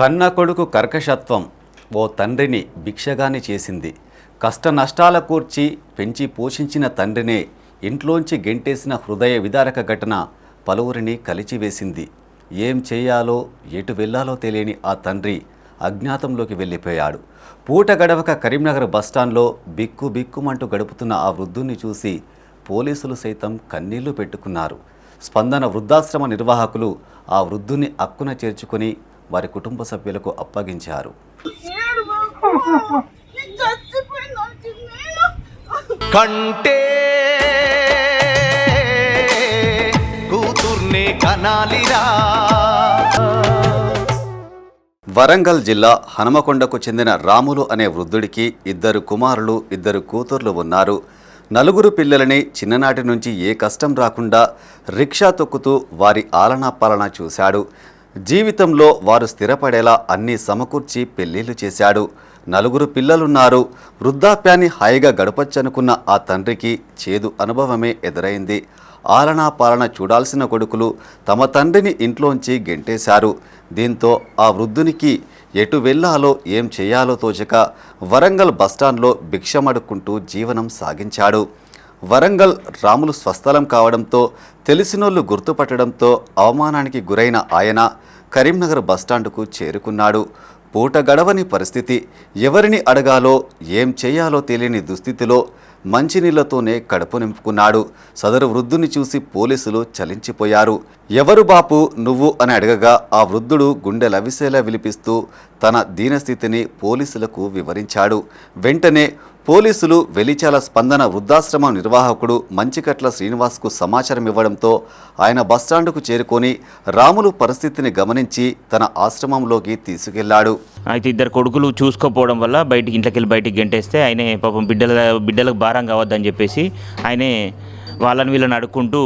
కన్న కొడుకు కర్కశత్వం ఓ తండ్రిని భిక్షగాని చేసింది. కష్ట నష్టాల కూర్చి పెంచి పోషించిన తండ్రినే ఇంట్లోంచి గెంటేసిన హృదయ విదారక ఘటన పలువురిని కలిచివేసింది. ఏం చేయాలో ఎటు వెళ్ళాలో తెలియని ఆ తండ్రి అజ్ఞాతంలోకి వెళ్ళిపోయాడు. పూట గడవక కరీంనగర్ బస్టాండ్లో బిక్కు బిక్కుమంటూ గడుపుతున్న ఆ వృద్ధుణ్ణి చూసి పోలీసులు సైతం కన్నీళ్ళు పెట్టుకున్నారు. స్పందన వృద్ధాశ్రమ నిర్వాహకులు ఆ వృద్ధుని అక్కున చేర్చుకొని వారి కుటుంబ సభ్యులకు అప్పగించారు. కంటే కూతుర్నే కనాలిరా. వరంగల్ జిల్లా హనుమకొండకు చెందిన రాములు అనే వృద్ధుడికి ఇద్దరు కుమారులు ఇద్దరు కూతుర్లు ఉన్నారు. నలుగురు పిల్లలని చిన్ననాటి నుంచి ఏ కష్టం రాకుండా రిక్షా తొక్కుతూ వారి ఆలనా పాలన చూశాడు. జీవితంలో వారు స్థిరపడేలా అన్నీ సమకూర్చి పెళ్ళిళ్ళు చేశాడు. నలుగురు పిల్లలున్నారు. వృద్ధాప్యాన్ని హాయిగా గడపచ్చనుకున్న ఆ తండ్రికి చేదు అనుభవమే ఎదురైంది. ఆలనా పాలన చూడాల్సిన కొడుకులు తమ తండ్రిని ఇంట్లోంచి గెంటేశారు. దీంతో ఆ వృద్ధునికి ఎటు వెళ్ళాలో ఏం చేయాలో తోచక వరంగల్ బస్టాండ్లో భిక్షమడుక్కుంటూ జీవనం సాగించాడు. వరంగల్ రాములు స్వస్థలం కావడంతో తెలిసినోళ్ళు గుర్తుపట్టడంతో అవమానానికి గురైన ఆయన కరీంనగర్ బస్టాండుకు చేరుకున్నాడు. పూట గడవని పరిస్థితి ఎవరిని అడగాలో ఏం చేయాలో తెలియని దుస్థితిలో మంచినీళ్ళతోనే కడుపు నింపుకున్నాడు. సదరు వృద్ధుని చూసి పోలీసులు చలించిపోయారు. ఎవరు బాపు నువ్వు అని అడగగా ఆ వృద్ధుడు గుండె లవిసేలా విలిపిస్తూ తన దీనస్థితిని పోలీసులకు వివరించాడు. వెంటనే పోలీసులు వెలిచాల స్పందన వృద్ధాశ్రమం నిర్వాహకుడు మంచికట్ల శ్రీనివాస్కు సమాచారం ఇవ్వడంతో ఆయన బస్టాండ్కు చేరుకొని రాములు పరిస్థితిని గమనించి తన ఆశ్రమంలోకి తీసుకెళ్ళాడు. అయితే ఇద్దరు కొడుకులు చూసుకోపోవడం వల్ల బయటికి ఇంట్లోకి వెళ్ళి బయటికి గెంటేస్తే ఆయనే పాపం బిడ్డల బిడ్డలకు భారం కావద్దని చెప్పేసి ఆయనే వాళ్ళని వీళ్ళని అడుక్కుంటూ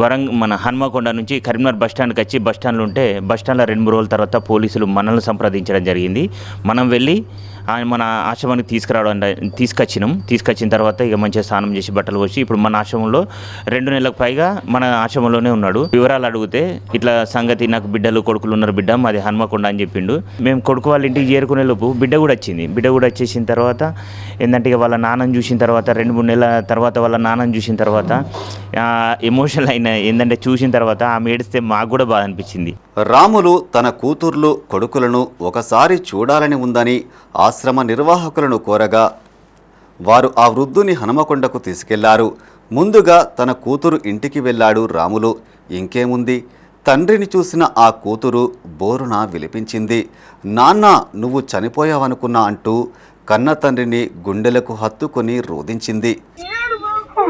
వరంగ్ మన హన్మకొండ నుంచి కరీంనగర్ బస్ స్టాండ్కి వచ్చి బస్ ఉంటే బస్ స్టాండ్లో రెండు మూడు రోజుల తర్వాత పోలీసులు మనల్ని సంప్రదించడం జరిగింది. మనం వెళ్ళి ఆయన మన ఆశ్రమానికి తీసుకురావడం తీసుకొచ్చినాం. తీసుకొచ్చిన తర్వాత ఇక మంచిగా స్నానం చేసి బట్టలు వచ్చి ఇప్పుడు మన ఆశ్రమంలో రెండు నెలలకు పైగా మన ఆశ్రమంలోనే ఉన్నాడు. వివరాలు అడిగితే ఇట్లా సంగతి నాకు బిడ్డలు కొడుకులు ఉన్నారు బిడ్డ మాది హన్మకొండ అని చెప్పిండు. మేము కొడుకు వాళ్ళ ఇంటికి చేరుకునే లోపు బిడ్డ కూడా వచ్చింది. బిడ్డ కూడా వచ్చేసిన తర్వాత ఏంటంటే ఇక వాళ్ళ నాన్నని చూసిన తర్వాత రెండు మూడు నెలల తర్వాత వాళ్ళ నాన్నని చూసిన తర్వాత ఎమోషనల్ అయిన ఏంటంటే చూసిన తర్వాత ఆమె ఏడిస్తే మాకు కూడా బాధ అనిపించింది. రాములు తన కూతుర్లు కొడుకులను ఒకసారి చూడాలని ఉందని ఆశ్రమ నిర్వాహకులను కోరగా వారు ఆ వృద్ధుని హనుమకొండకు తీసుకెళ్ళారు. ముందుగా తన కూతురు ఇంటికి వెళ్ళాడు రాములు. ఇంకేముంది? తండ్రిని చూసిన ఆ కూతురు బోరున విలిపించింది. నాన్న నువ్వు చనిపోయావనుకున్నా అంటూ కన్న తండ్రిని గుండెలకు హత్తుకొని రోదించింది ఏడు బాబు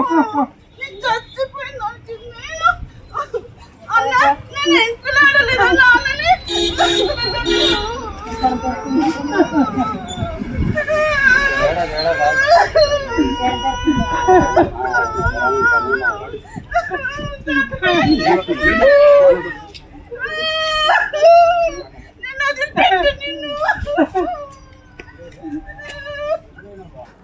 నేను చచ్చిపోయినా నేను అన్న నేను ఎంకులాడలేదు నాన్నని నేను వదిలిపెట్టు నిన్ను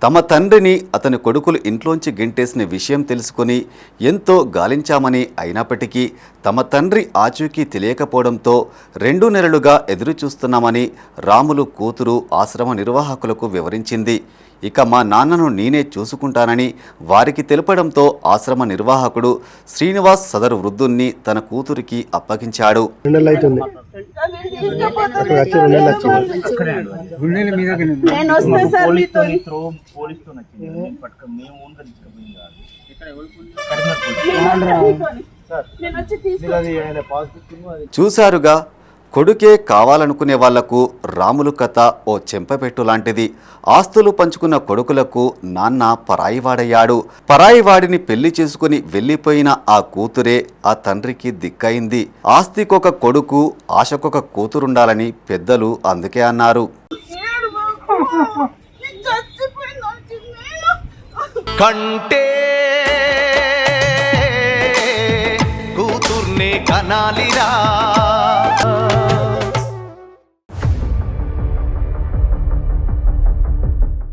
తమ తండ్రిని అతని కొడుకులు ఇంట్లోంచి గెంటేసిన విషయం తెలుసుకొని ఎంతో గాలించామని అయినప్పటికీ తమ తండ్రి ఆచూకీ తెలియకపోవడంతో రెండు నెలలుగా ఎదురుచూస్తున్నామని రాములు కూతురు ఆశ్రమ నిర్వాహకులకు వివరించింది. ఇక మా నాన్నను నేనే చూసుకుంటానని వారికి తెలపడంతో ఆశ్రమ నిర్వాహకుడు శ్రీనివాస్ సదరు వృద్ధుణ్ణి తన కూతురికి అప్పగించాడు. చూశారుగా కొడుకే కావాలనుకునే వాళ్ళకు రాములు కథ ఓ చెంపపెట్టు లాంటిది. ఆస్తులు పంచుకున్న కొడుకులకు నాన్న పరాయివాడయ్యాడు. పరాయివాడిని పెళ్ళి చేసుకుని వెళ్ళిపోయిన ఆ కూతురే ఆ తండ్రికి దిక్కయింది. ఆస్తికొక కొడుకు ఆశకొక కూతురుండాలని పెద్దలు అందుకే అన్నారు. కంటే కూతుర్నే కనాలిరా.